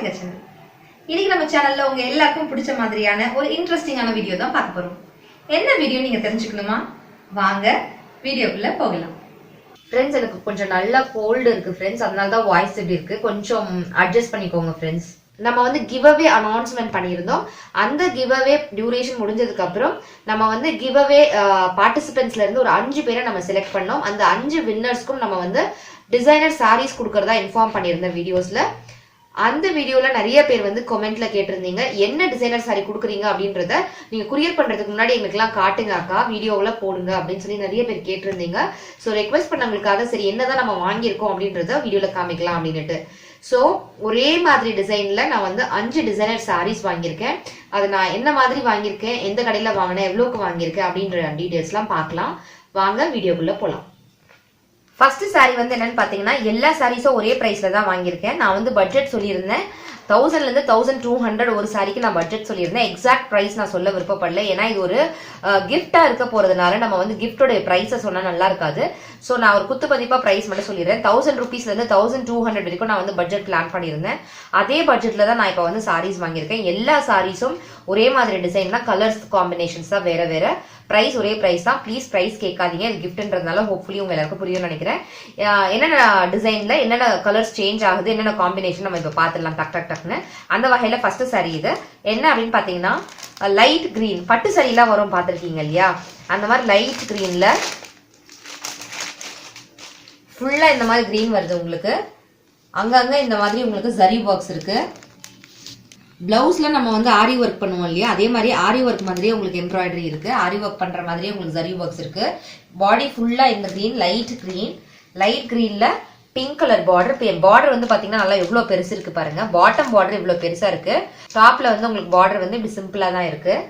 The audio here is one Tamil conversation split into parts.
இன்னைக்கு நம்ம சேனல்ல உங்க எல்லாருக்கும் பிடிச்ச மாதிரியான ஒரு இன்ட்ரெஸ்டிங்கான வீடியோ தான் பார்க்க போறோம். என்ன வீடியோ நீங்க தெரிஞ்சுக்கணுமா? வாங்க வீடியோக்குள்ள போகலாம். ஃப்ரெண்ட்ஸ் எனக்கு கொஞ்சம் நல்லா கோல்டு இருக்கு ஃப்ரெண்ட்ஸ் அதனால தான் வாய்ஸ் இப்படி இருக்கு. கொஞ்சம் அட்ஜஸ்ட் பண்ணிக்கோங்க ஃப்ரெண்ட்ஸ் நம்ம வந்து கிவ் அவே அனௌன்ஸ்மெண்ட் பண்ணியிருந்தோம். அந்த கிவ் அவே டியூரேஷன் முடிஞ்சதுக்கு அப்புறம் நம்ம வந்து கிவ் அவே பார்ட்டிசிபென்ட்ஸ்ல இருந்து ஒரு அஞ்சு பேரை நம்ம செலக்ட் பண்ணோம். அந்த அஞ்சு வின்னர்ஸ்க்கும் நம்ம வந்து டிசைனர் சாரீஸ் கொடுக்கறதா இன்ஃபார்ம் பண்ணியிருந்தேன் வீடியோஸ்ல அந்த வீடியோவில் நிறைய பேர் வந்து கமெண்ட்ல கேட்டிருந்தீங்க என்ன டிசைனர் சாரி கொடுக்குறீங்க? அப்படின்றத நீங்க குரியர் பண்றதுக்கு முன்னாடி எங்களுக்குலாம் காட்டுங்க அக்கா வீடியோவில் போடுங்க அப்படின்னு சொல்லி நிறைய பேர் கேட்டிருந்தீங்க. ஸோ ரெக்வஸ்ட் பண்ணவங்களுக்காக சரி என்னதான் நம்ம வாங்கியிருக்கோம் அப்படின்றத வீடியோவில் காமிக்கலாம் அப்படின்ட்டு ஸோ ஒரே மாதிரி டிசைன்ல நான் வந்து அஞ்சு டிசைனர் சாரீஸ் வாங்கியிருக்கேன். அதை நான் என்ன மாதிரி வாங்கியிருக்கேன் எந்த கடையில் வாங்கினேன் எவ்வளோக்கு வாங்கியிருக்கேன் அப்படின்ற டீட்டெயில்ஸ்லாம் பார்க்கலாம். வாங்க வீடியோக்குள்ளே போகலாம் ஃபர்ஸ்ட் saree வந்து என்னன்னு பார்த்தீங்கன்னா எல்லா சாரீஸும் ஒரே ப்ரைஸில் தான் வாங்கியிருக்கேன். நான் வந்து பட்ஜெட் சொல்லியிருந்தேன். தௌசண்ட்லேருந்து தௌசண்ட் டூ ஹண்ட்ரட் ஒரு சாரிக்கு நான் பட்ஜெட் சொல்லியிருந்தேன். எக்ஸாக்ட் ப்ரைஸ் நான் சொல்ல விருப்பப்படல. ஏன்னா இது ஒரு கிஃப்டாக இருக்க போகிறதுனால நம்ம வந்து கிஃப்டோட ப்ரைஸை சொன்னால் நல்லா இருக்காது. ஸோ நான் ஒரு குத்து பதிப்பாக ப்ரைஸ் மட்டும் சொல்லிடுறேன். தௌசண்ட் ருபீஸ்லேருந்து தௌசண்ட் டூ ஹண்ட்ரட் வரைக்கும் நான் வந்து பட்ஜெட் பிளான் பண்ணியிருந்தேன். அதே பட்ஜெட்டில் தான் நான் இப்போ வந்து சாரீஸ் வாங்கியிருக்கேன். எல்லா சாரீஸும் ஒரே மாதிரி டிசைன் தான் கலர்ஸ் காம்பினேஷன்ஸ் தான் வேற வேற. ப்ரைஸ் ஒரே ப்ரைஸ் தான். ப்ளீஸ் ப்ரைஸ் கேட்காதீங்க. இது கிஃப்ட்ன்றதுனால ஹோப்ஃபுல்லி உங்க எல்லாருக்கும் புரியும்னு நினைக்கிறேன். என்னென்ன டிசைன்ல என்னென்ன கலர்ஸ் சேஞ்ச் ஆகுது என்னென்ன காம்பினேஷன் நம்ம இப்போ பார்த்துடலாம் டக் டக் டக்னு அந்த வகையில ஃபர்ஸ்ட் சரி இது. என்ன அப்படின்னு பார்த்தீங்கன்னா லைட் கிரீன் பட்டு சாரிலாம் வரும் பார்த்துருக்கீங்க இல்லையா? அந்த மாதிரி லைட் கிரீன்ல ஃபுல்லா இந்த மாதிரி கிரீன் வருது உங்களுக்கு. அங்கங்க இந்த மாதிரி உங்களுக்கு ஜரி பாக்ஸ் இருக்கு. ப்ளவுஸில் நம்ம வந்து ஆரி ஒர்க் பண்ணுவோம் இல்லையா? அதே மாதிரி ஆரி ஒர்க் மாதிரியே உங்களுக்கு எம்ப்ராய்டரி இருக்குது ஆரி ஒர்க் பண்ணுற மாதிரியே உங்களுக்கு ஜரி ஒர்க்ஸ் இருக்குது பாடி ஃபுல்லாக இந்த க்ரீன் லைட் க்ரீன் லைட் க்ரீனில் பிங்க் கலர் பார்டர் பார்டர் வந்து பார்த்தீங்கன்னா நல்லா எவ்வளோ பெருசு இருக்குது பாருங்கள் பாட்டம் பார்டர் இவ்வளோ பெருசாக இருக்குது டாப்பில் வந்து உங்களுக்கு பார்டர் வந்து இப்படி சிம்பிளாக தான் இருக்குது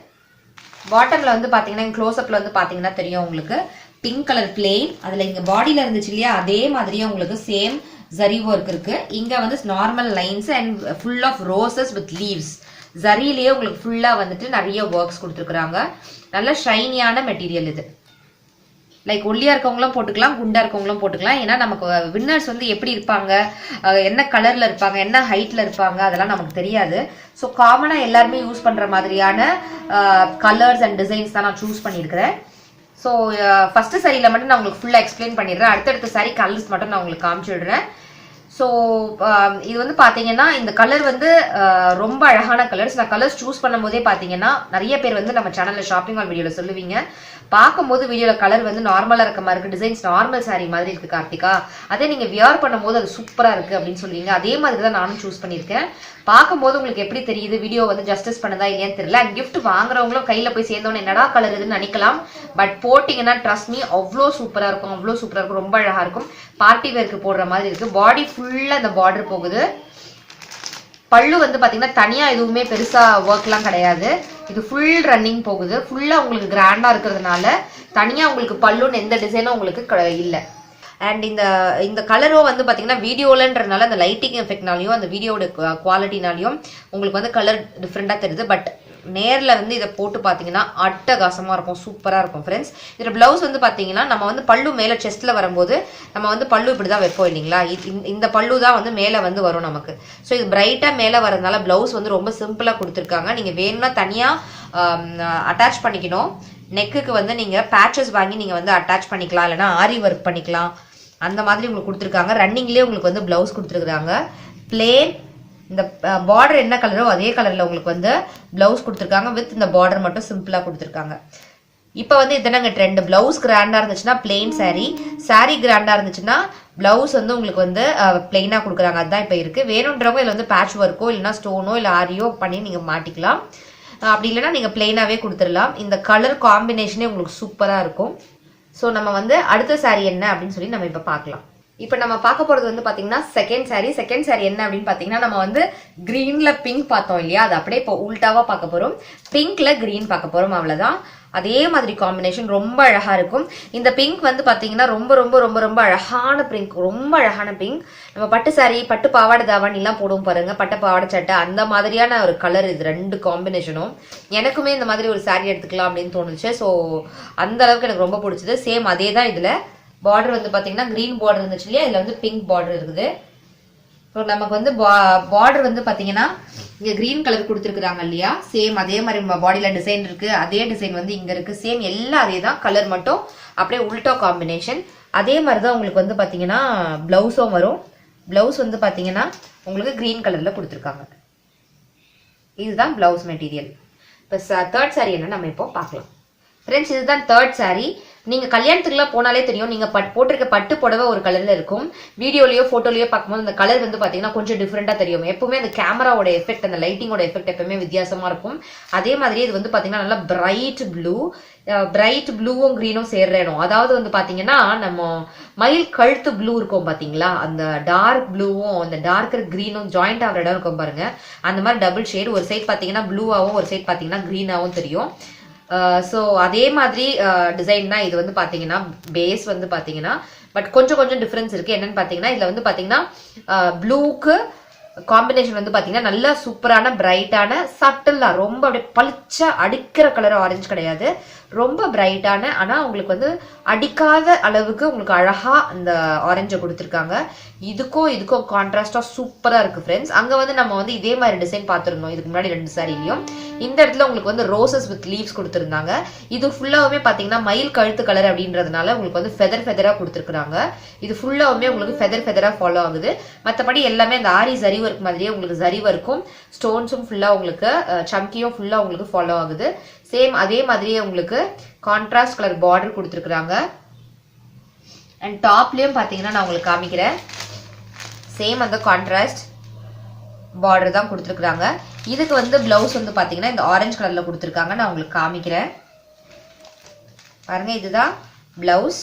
பாட்டமில் வந்து பார்த்தீங்கன்னா க்ளோஸ்அப்பில் வந்து பார்த்தீங்கன்னா தெரியும் உங்களுக்கு. பிங்க் கலர் பிளெயின் அதில் இங்கே பாடியில் இருந்துச்சு இல்லையா? அதே மாதிரியே உங்களுக்கு சேம் ஜரி ஒர்க் இருக்கு இங்க வந்து normal lines and full of roses with leaves ஜரியிலேயே உங்களுக்கு ஃபுல்லா வந்துட்டு நிறைய ஒர்க்ஸ் கொடுத்துருக்குறாங்க. நல்ல ஷைனியான மெட்டீரியல் இது. லைக் ஒல்லியா இருக்கவங்களும் போட்டுக்கலாம் குண்டா இருக்கவங்களும் போட்டுக்கலாம். ஏன்னா நமக்கு வின்னர்ஸ் வந்து எப்படி இருப்பாங்க? என்ன கலர்ல இருப்பாங்க? என்ன ஹைட்ல இருப்பாங்க? அதெல்லாம் நமக்கு தெரியாது. ஸோ காமனா எல்லாருமே யூஸ் பண்ற மாதிரியான கலர்ஸ் அண்ட் டிசைன்ஸ் தான் நான் சூஸ் பண்ணியிருக்கிறேன். ஸோ ஃபஸ்ட்டு சரியில் மட்டும் நான் உங்களுக்கு ஃபுல்லாக எக்ஸ்பிளைன் பண்ணிடுறேன். அடுத்தடுத்த சாரி கலர்ஸ் மட்டும் நான் உங்களுக்கு காமிச்சிடுறேன் ஸோ um, இது வந்து பார்த்தீங்கன்னா இந்த கலர் வந்து uh, ரொம்ப அழகான கலர்ஸ் நான் கலர்ஸ் சூஸ் பண்ணும்போதே பார்த்தீங்கன்னா நிறைய பேர் வந்து நம்ம சேனலில் ஷாப்பிங் ஆல் வீடியோவில் சொல்லுவீங்க. பார்க்கும்போது வீடியோவில் கலர் வந்து நார்மலாக இருக்க மாதிரி இருக்குது டிசைன்ஸ் நார்மல் சாரீ மாதிரி இருக்குது கார்த்திகா. அதே நீங்கள் வியர் பண்ணும்போது அது சூப்பராக இருக்குது அப்படின்னு சொல்லுவீங்க. அதே மாதிரி தான் நானும் சூஸ் பண்ணியிருக்கேன். பார்க்கும்போது உங்களுக்கு எப்படி தெரியுது? வீடியோ வந்து ஜஸ்டிஸ் பண்ணதா இல்லையான்னு தெரியல. அண்ட் வாங்குறவங்களும் கையில் போய் சேர்ந்தோன்னு என்னடா கலர் இதுன்னு நினைக்கலாம். பட் போட்டிங்கன்னா ட்ரஸ்ட் மீ அவ்வளோ சூப்பராக இருக்கும். அவ்வளோ சூப்பராக இருக்கும். ரொம்ப அழகாக இருக்கும். பார்ட்டி வேர்க்கு போடுற மாதிரி இருக்கு. பாடி ஃபுல்லாக இந்த பார்டர் போகுது. பல்லு வந்து பாத்தீங்கன்னா தனியா எதுவுமே பெருசா ஒர்க்லாம் கிடையாது. இது ஃபுல் ரன்னிங் போகுது. ஃபுல்லா உங்களுக்கு கிராண்டா இருக்கிறதுனால தனியா உங்களுக்கு பல்லுன்னு எந்த டிசைனும் உங்களுக்கு க- அண்ட் இந்த இந்த கலரும் வந்து பார்த்தீங்கன்னா வீடியோலன்றனால அந்த லைட்டிங் எஃபெக்ட்னாலையும் அந்த வீடியோட குவாலிட்டினாலையும் உங்களுக்கு வந்து கலர் டிஃப்ரெண்ட்டாக தெரியுது. பட் நேரில் வந்து இதை போட்டு பார்த்தீங்கன்னா அட்டகாசமாக இருக்கும் சூப்பராக இருக்கும் ஃப்ரெண்ட்ஸ் இதோட பிளவுஸ் வந்து பார்த்தீங்கன்னா நம்ம வந்து பல்லு மேலே செஸ்ட்டில் வரும்போது நம்ம வந்து பல்லு இப்படிதான் வைப்போம் இல்லைங்களா? இந்த- பல்லு தான் வந்து மேலே வந்து வரும் நமக்கு. ஸோ இது பிரைட்டாக மேலே வரதுனால பிளவுஸ் வந்து ரொம்ப சிம்பிளாக கொடுத்துருக்காங்க. நீங்கள் வேணும்னா தனியாக அட்டாச் பண்ணிக்கணும். நெக்குக்கு வந்து நீங்கள் பேச்சஸ் வாங்கி நீங்கள் வந்து அட்டாச் பண்ணிக்கலாம். இல்லைனா ஆரி ஒர்க் பண்ணிக்கலாம். அந்த மாதிரி உங்களுக்கு கொடுத்துருக்காங்க. ரன்னிங்லேயே உங்களுக்கு வந்து பிளவுஸ் கொடுத்துருக்குறாங்க. பிளேன் இந்த பார்டர் என்ன கலரோ அதே கலரில் உங்களுக்கு வந்து பிளவுஸ் கொடுத்துருக்காங்க. வித் இந்த பார்டர் மட்டும் சிம்பிளாக கொடுத்துருக்காங்க. இப்போ வந்து இதுதானங்க ட்ரெண்ட் பிளவுஸ் கிராண்டாக இருந்துச்சுன்னா பிளெயின் சாரீ சாரீ கிராண்டாக இருந்துச்சுன்னா பிளவுஸ் வந்து உங்களுக்கு வந்து பிளெயினாக கொடுக்குறாங்க. அதுதான் இப்போ இருக்குது வேணுன்றவங்க இதில் வந்து பேட்ச் ஒர்க்கோ இல்லைனா ஸ்டோனோ இல்லை ஆரியோ பண்ணி நீங்கள் மாட்டிக்கலாம். அப்படி இல்லைன்னா நீங்கள் பிளெயினாகவே கொடுத்துடலாம். இந்த கலர் காம்பினேஷனே உங்களுக்கு சூப்பராக இருக்கும். ஸோ நம்ம வந்து அடுத்த saree என்ன அப்படின்னு சொல்லி நம்ம இப்போ பார்க்கலாம். இப்போ நம்ம பார்க்க போறது வந்து பார்த்தீங்கன்னா செகண்ட் saree. செகண்ட் saree என்ன அப்படின்னு பார்த்தீங்கன்னா நம்ம வந்து க்ரீனில் பிங்க் பார்த்தோம் இல்லையா? அது அப்படியே இப்போ உல்ட்டாவாக பார்க்க போகிறோம் பிங்க்ல க்ரீன் பார்க்க போகிறோம் அவ்வளோதான் அதே மாதிரி காம்பினேஷன் ரொம்ப அழகா இருக்கும். இந்த பிங்க் வந்து பாத்தீங்கன்னா ரொம்ப ரொம்ப ரொம்ப ரொம்ப அழகான பிங்க் ரொம்ப அழகான பிங்க் நம்ம பட்டு சாரி பட்டு பாவாடை தாவாணி எல்லாம் போடுவோம் பாருங்க. பட்டு பாவாடை சட்டை அந்த மாதிரியான ஒரு கலர் இது ரெண்டு காம்பினேஷனும் எனக்குமே இந்த மாதிரி ஒரு சாரி எடுத்துக்கலாம் அப்படின்னு தோணுச்சு. ஸோ அந்த அளவுக்கு எனக்கு ரொம்ப பிடிச்சது. சேம் அதே தான் இதுல. பார்டர் வந்து பாத்தீங்கன்னா கிரீன் பார்டர் இருந்துச்சு இல்லையா? இதுல வந்து பிங்க் பார்டர் இருக்குது. ஸோ நமக்கு வந்து பார்டர் வந்து பார்த்தீங்கன்னா இங்கே க்ரீன் கலர் கொடுத்துருக்குறாங்க இல்லையா? சேம் அதே மாதிரி பாடியில் டிசைன் இருக்குது அதே டிசைன் வந்து இங்கே இருக்குது சேம் எல்லாம் அதே தான் கலர் மட்டும். அப்படியே உல்டா காம்பினேஷன் அதே மாதிரி தான் உங்களுக்கு வந்து பார்த்தீங்கன்னா ப்ளவுஸும் வரும். ப்ளவுஸ் வந்து பார்த்தீங்கன்னா உங்களுக்கு க்ரீன் கலரில் கொடுத்துருக்காங்க. இதுதான் ப்ளவுஸ் மெட்டீரியல் இப்போ தேர்ட் saree என்ன? நம்ம இப்போ பார்க்கலாம். ஃப்ரெண்ட்ஸ் இதுதான் தேர்ட் saree. நீங்க கல்யாணத்துக்குலாம் போனாலே தெரியும். நீங்க பட் போட்டிருக்க பட்டு புடவை ஒரு கலர்ல இருக்கும். வீடியோலயோ போட்டோலயோ பார்க்கும்போது அந்த கலர் வந்து பாத்தீங்கன்னா கொஞ்சம் டிஃப்ரெண்டா தெரியும். எப்பவுமே அந்த கேமராவோட எஃபெக்ட் அந்த லைட்டிங்கோட எஃபெக்ட் எப்பவுமே வித்தியாசமா இருக்கும். அதே மாதிரி இது வந்து பாத்தீங்கன்னா நல்லா பிரைட் ப்ளூ பிரைட் ப்ளூவும் க்ரீனும் சேர்ற இடம். அதாவது வந்து பாத்தீங்கன்னா நம்ம மயில் கழுத்து ப்ளூ இருக்கும் பாத்தீங்களா? அந்த டார்க் ப்ளூவும் அந்த டார்க்கர் க்ரீனும் ஜாயிண்ட் ஆகிற இடம் இருக்கும் பாருங்க. அந்த மாதிரி டபுள் ஷேட் ஒரு சைட் பாத்தீங்கன்னா ப்ளூவாகவும் ஒரு சைட் பாத்தீங்கன்னா க்ரீனாகவும் தெரியும். Uh, ஸோ அதே மாதிரி uh, டிசைன் தான் இது வந்து பார்த்தீங்கன்னா பேஸ் வந்து பார்த்தீங்கன்னா பட் கொஞ்சம் கொஞ்சம் டிஃப்ரென்ஸ் இருக்குது என்னென்னு பார்த்தீங்கன்னா இதில் வந்து பார்த்தீங்கன்னா ப்ளூக்கு uh, காம்பினேஷன் வந்து பார்த்தீங்கன்னா நல்லா சூப்பரான பிரைட்டான சட்டிலா ரொம்ப அப்படியே பளிச்சா அடிக்கிற கலர் ஆரஞ்சு கிடையாது. ரொம்ப பிரைட்டான ஆனால் உங்களுக்கு வந்து அடிக்காத அளவுக்கு உங்களுக்கு அழகாக அந்த ஆரஞ்சை கொடுத்துருக்காங்க. இதுக்கும் இதுக்கும் கான்ட்ராஸ்டாக சூப்பராக இருக்குது ஃப்ரெண்ட்ஸ் அங்கே வந்து நம்ம வந்து இதே மாதிரி டிசைன் பார்த்துருந்தோம். இதுக்கு முன்னாடி ரெண்டு சாரிலையும் இந்த இடத்துல உங்களுக்கு வந்து ரோசஸ் வித் லீவ்ஸ் கொடுத்துருந்தாங்க. இது ஃபுல்லாகவுமே பார்த்தீங்கன்னா மயில் கழுத்து கலர் அப்படின்றதுனால உங்களுக்கு வந்து ஃபெதர் ஃபெதராக கொடுத்துருக்குறாங்க. இது ஃபுல்லாவுமே உங்களுக்கு ஃபெதர் ஃபெதராக ஃபாலோ ஆகுது. மற்றபடி எல்லாமே அந்த ஆரி ஜரி ஒர்க் மாதிரியே உங்களுக்கு ஜரி ஒர்க்கும் ஸ்டோன்ஸும் ஃபுல்லாக உங்களுக்கு சம்கியும் ஃபுல்லாக உங்களுக்கு ஃபாலோ ஆகுது. சேம் அதே மாதிரியே உங்களுக்கு கான்ட்ராஸ்ட் கலர் பார்டர் கொடுத்துருக்குறாங்க. அண்ட் டாப்லயும் பார்த்தீங்கன்னா நான் உங்களுக்கு காமிக்கிறேன். சேம் அந்த கான்ட்ராஸ்ட் பார்டர் தான் கொடுத்துருக்குறாங்க. இதுக்கு வந்து பிளவுஸ் வந்து பார்த்தீங்கன்னா இந்த ஆரஞ்சு கலரில் கொடுத்துருக்காங்க. நான் உங்களுக்கு காமிக்கிறேன். பாருங்க இதுதான் பிளவுஸ்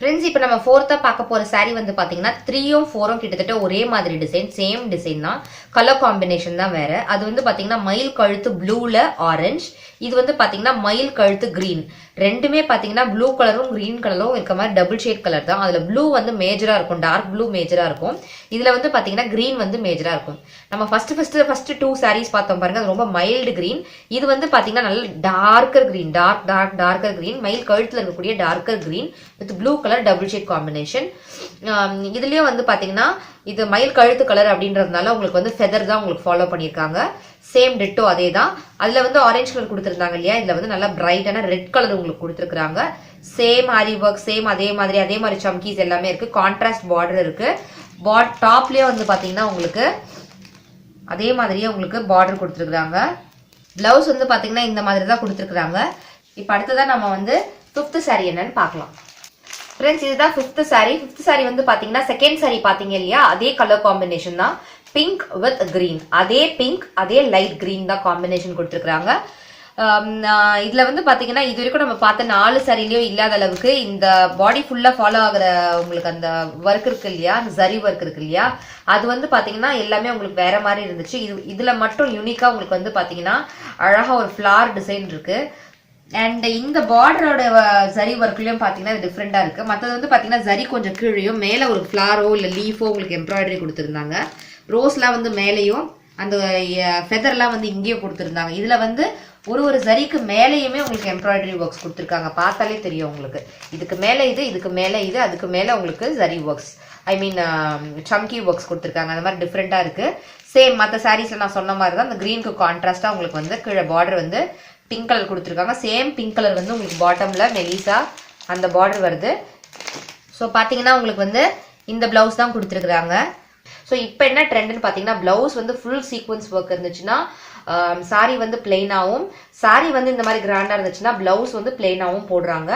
ஃப்ரெண்ட்ஸ் இப்போ நம்ம ஃபோர்த்தாக பார்க்க போற சாரீ வந்து பாத்தீங்கன்னா த்ரீயும் ஃபோரும் கிட்டத்தட்ட ஒரே மாதிரி டிசைன் சேம் டிசைன் தான். கலர் காம்பினேஷன் தான் வேற. அது வந்து பாத்தீங்கன்னா மயில் கழுத்து ப்ளூல ஆரஞ்சு இது வந்து பாத்தீங்கன்னா மயில் கழுத்து கிரீன் ரெண்டுமே பார்த்தீங்கன்னா ப்ளூ கலரும் கிரீன் கலரும் இருக்க மாதிரி டபுள் ஷேட் கலர் தான். அதில் ப்ளூ வந்து மேஜராக இருக்கும். டார்க் ப்ளூ மேஜராக இருக்கும். இதில் வந்து பார்த்தீங்கன்னா கிரீன் வந்து மேஜராக இருக்கும். நம்ம first first first two saris பார்த்தோம் பாருங்க. அது ரொம்ப மைல்டு கிரீன் இது வந்து பார்த்தீங்கன்னா நல்ல darker green dark dark darker green மயில் கழுத்தில் இருக்கக்கூடிய darker green with blue colour double shade combination இதுலேயும் வந்து பார்த்தீங்கன்னா இது மயில் கழுத்து கலர் அப்படின்றதுனால உங்களுக்கு வந்து ஃபெதர் தான் உங்களுக்கு ஃபாலோ பண்ணியிருக்காங்க. சேம் டிட்டோ அதே தான் அதுல வந்து ஆரஞ்சு கலர் கொடுத்துருந்தாங்க இல்லையா? இதுல வந்து நல்லா பிரைட்டான ரெட் கலர் உங்களுக்கு கொடுத்துருக்காங்க சேம் ஆரி ஒர்க் சேம் அதே மாதிரி அதே மாதிரி சம்கீஸ் எல்லாமே இருக்கு. கான்ட்ராஸ்ட் பார்டர் இருக்கு. பாட் டாப்லயே வந்து பாத்தீங்கன்னா உங்களுக்கு அதே மாதிரியே உங்களுக்கு பார்டர் கொடுத்துருக்குறாங்க. பிளவுஸ் வந்து பாத்தீங்கன்னா இந்த மாதிரி தான் கொடுத்துருக்குறாங்க. இப்போ அடுத்ததான் நம்ம வந்து ஃபிஃப்த்து saree என்னன்னு பார்க்கலாம். ஃப்ரெண்ட்ஸ் இதுதான் ஃபிஃப்த் saree. ஃபிஃப்த் saree வந்து பாத்தீங்கன்னா செகண்ட் saree பாத்தீங்க இல்லையா? அதே கலர் காம்பினேஷன் தான். பிங்க் வித் கிரீன் அதே பிங்க் அதே லைட் கிரீன் தான் காம்பினேஷன் கொடுத்துருக்குறாங்க. Um, இதில் வந்து பார்த்தீங்கன்னா இது வரைக்கும் நம்ம பார்த்த நாலு சரிலையும் இல்லாத அளவுக்கு இந்த பாடி ஃபுல்லாக ஃபாலோ ஆகுற உங்களுக்கு அந்த ஒர்க் இருக்கு இல்லையா? அந்த ஜரி ஒர்க் இருக்கு இல்லையா? அது வந்து பார்த்தீங்கன்னா எல்லாமே உங்களுக்கு வேற மாதிரி இருந்துச்சு. இது இதில் மட்டும் யூனிக்காக உங்களுக்கு வந்து பார்த்தீங்கன்னா அழகாக ஒரு ஃப்ளார் டிசைன் இருக்கு. அண்ட் இந்த பார்டரோட ஜரி ஒர்க்லயும் பார்த்தீங்கன்னா இது டிஃப்ரெண்டா இருக்குது மற்றது வந்து பார்த்தீங்கன்னா ஜரி கொஞ்சம் கீழேயும் மேலே ஒரு ஃப்ளாரோ இல்லை லீஃபோ உங்களுக்கு எம்ப்ராய்டரி கொடுத்துருந்தாங்க. ரோஸ்லாம் வந்து மேலேயும் அந்த ஃபெதர்லாம் வந்து இங்கேயும் கொடுத்துருந்தாங்க. இதில் வந்து ஒரு ஒரு சரிக்கு மேலேயுமே உங்களுக்கு எம்ப்ராய்டரி ஒர்க்ஸ் கொடுத்துருக்காங்க. பார்த்தாலே தெரியும் உங்களுக்கு. இதுக்கு மேலே இது இதுக்கு மேலே இது அதுக்கு மேலே உங்களுக்கு சரி ஒர்க்ஸ் ஐ மீன் சம்கி ஒர்க்ஸ் கொடுத்துருக்காங்க. அந்த மாதிரி டிஃப்ரெண்ட்டாக இருக்குது சேம் மற்ற சாரீஸில் நான் சொன்ன மாதிரி தான் அந்த க்ரீனுக்கு கான்ட்ராஸ்ட்டாக உங்களுக்கு வந்து கீழே பார்டர் வந்து பிங்க் கலர் கொடுத்துருக்காங்க. சேம் பிங்க் கலர் வந்து உங்களுக்கு பாட்டமில் மெலிசா அந்த பார்டர் வருது. ஸோ பார்த்தீங்கன்னா உங்களுக்கு வந்து இந்த ப்ளவுஸ் தான் கொடுத்துருக்குறாங்க. ஸோ இப்போ என்ன ட்ரெண்ட்னு பார்த்தீங்கன்னா பிளவுஸ் வந்து ஃபுல் சீக்வன்ஸ் ஒர்க் இருந்துச்சுன்னா சாரி வந்து பிளெயினாகவும் சாரி வந்து இந்த மாதிரி கிராண்டாக இருந்துச்சுன்னா பிளவுஸ் வந்து பிளெயினாகவும் போடுறாங்க.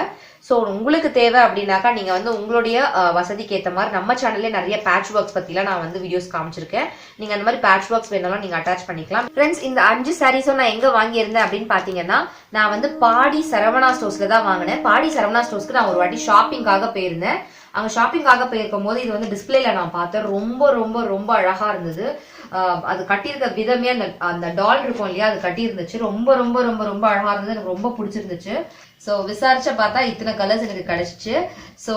ஸோ உங்களுக்கு தேவை அப்படின்னாக்கா நீங்கள் வந்து உங்களுடைய வசதிக்கு ஏற்ற மாதிரி நம்ம சேனல்லே நிறைய பேட்ச் ஒர்க்ஸ் பற்றிலாம் நான் வந்து வீடியோஸ் காமிச்சிருக்கேன். நீங்கள் அந்த மாதிரி பேட்ச் ஒர்க்ஸ் வேணாலும் நீங்கள் அட்டாச் பண்ணிக்கலாம். ஃப்ரெண்ட்ஸ் இந்த அஞ்சு சாரீஸும் நான் எங்கே வாங்கியிருந்தேன் அப்படின்னு பார்த்தீங்கன்னா நான் வந்து பாடி சரவணா ஸ்டோர்ஸில் தான் வாங்கினேன். பாடி சரவணா ஸ்டோர்ஸ்க்கு நான் ஒரு வாட்டி ஷாப்பிங்காக போயிருந்தேன். அங்கே ஷாப்பிங்காக போயிருக்கும் போது இது வந்து டிஸ்பிளேல நான் பார்த்தேன். ரொம்ப ரொம்ப ரொம்ப அழகாக இருந்தது. அது கட்டியிருக்க விதமே அந்த அந்த டால் இருக்கும் இல்லையா அது கட்டியிருந்துச்சு. ரொம்ப ரொம்ப ரொம்ப ரொம்ப அழகாக இருந்தது. எனக்கு ரொம்ப பிடிச்சிருந்துச்சு. ஸோ விசாரிச்ச பார்த்தா இத்தனை கலர்ஸ் எனக்கு கிடைச்சிச்சு. ஸோ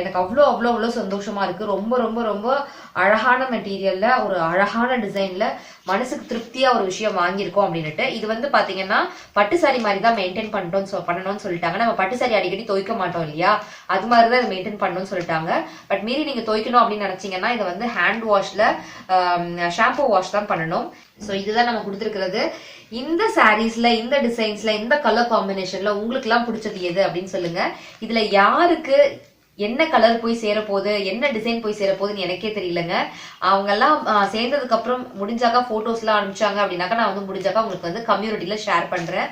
எனக்கு அவ்வளோ அவ்வளோ அவ்வளோ சந்தோஷமாக இருக்குது ரொம்ப ரொம்ப ரொம்ப அழகான மெட்டீரியல்ல ஒரு அழகான டிசைன்ல மனசுக்கு திருப்தியா ஒரு விஷயம் வாங்கியிருக்கோம் அப்படின்னுட்டு இது வந்து பாத்தீங்கன்னா பட்டு சாரி மாதிரி தான் மெயின்டைன் பண்ணிட்டோம் சொ- பண்ணணும்னு சொல்லிட்டாங்க. நம்ம பட்டு சாரி அடிக்கடி துவைக்க மாட்டோம் இல்லையா? அது மாதிரி தான் இதை மெயின்டைன் பண்ணணும்னு சொல்லிட்டாங்க. பட் மீறி நீங்க துவைக்கணும் அப்படின்னு நினைச்சீங்கன்னா இதை வந்து ஹேண்ட் வாஷ்ல ஷாம்பு வாஷ் தான் பண்ணணும். ஸோ இதுதான் நம்ம கொடுத்துருக்கிறது. இந்த சாரீஸ்ல இந்த டிசைன்ஸ்ல இந்த கலர் காம்பினேஷன்ல உங்களுக்கு எல்லாம் பிடிச்சது எது அப்படின்னு சொல்லுங்க. இதுல யாருக்கு என்ன கலர் போய் சேரப்போகுது என்ன டிசைன் போய் சேரப்போகுதுன்னு எனக்கே தெரியலங்க. அவங்க எல்லாம் சேர்ந்ததுக்கு அப்புறம் முடிஞ்சாக்கா போட்டோஸ் எல்லாம் அனுப்பிச்சாங்க அப்படின்னாக்கா நான் வந்து முடிஞ்சாக்கா உங்களுக்கு வந்து கம்யூனிட்டியில ஷேர் பண்றேன்.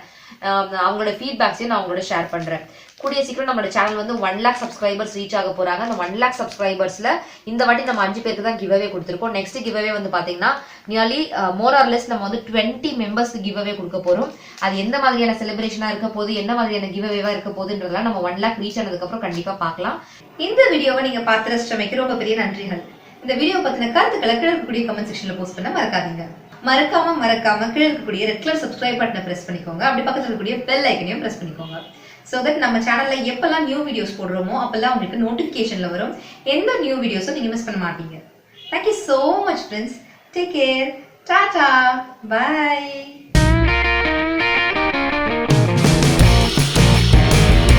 அவங்களோட ஃபீட்பேக்ஸையும் நான் அவங்களோட ஷேர் பண்றேன். கூடிய சீக்கிரம் நம்மளோட சேனல் வந்து ஒன் லேக் சப்ஸ்கிரைபர்ஸ் ரீச் ஆக போறாங்க. அந்த ஒன் லேக் சப்ஸ்கிரைபர்ஸ்ல இந்த வாட்டி நம்ம அஞ்சு பேருக்கு தான் கிவ்அவே கொடுத்துருக்கோம். நெக்ஸ்ட் கிவ்அவே வந்து பாத்தீங்கன்னா நியர்லி மோர் ஆர்லெஸ் நம்ம வந்து டுவெண்ட்டி மெம்பர்ஸ்க்கு கிவ்அவே கொடுக்க போறோம். அது எந்த மாதிரியான செலிப்ரேஷனா இருக்க போது என்ன மாதிரியான கிவ்அவேவா இருக்க போதுன்றதெல்லாம் நம்ம ஒன் லேக் ரீச் ஆனதுக்கு அப்புறம் கண்டிப்பா பார்க்கலாம். இந்த வீடியோவை நீங்க பார்த்து ரசிச்சமைக்கு ரொம்ப பெரிய நன்றிகள். இந்த வீடியோ பத்தின கருத்துக்களை கீழே இருக்கக்கூடிய கமெண்ட் செக்ஷன்ல போஸ்ட் பண்ண மறக்காதீங்க. மறக்காம மறக்காம கீழே இருக்கக்கூடிய ரெட் கலர் சப்ஸ்கிரைப் பட்டனை பிரஸ் பண்ணிக்கோங்க. அப்படி பக்கத்தில் இருக்கக்கூடிய பெல் ஐக்கனையும் பிரஸ் பண்ணிக்கோங்க. ஸோ தட் நம்ம சேனல்ல எப்பெல்லாம் நியூ வீடியோஸ் போடுறோமோ அப்பெல்லாம் உங்களுக்கு நோட்டிஃபிகேஷனில் வரும். எந்த நியூ வீடியோஸும் நீங்க மிஸ் பண்ண மாட்டீங்க. Thank you so much friends take care tata bye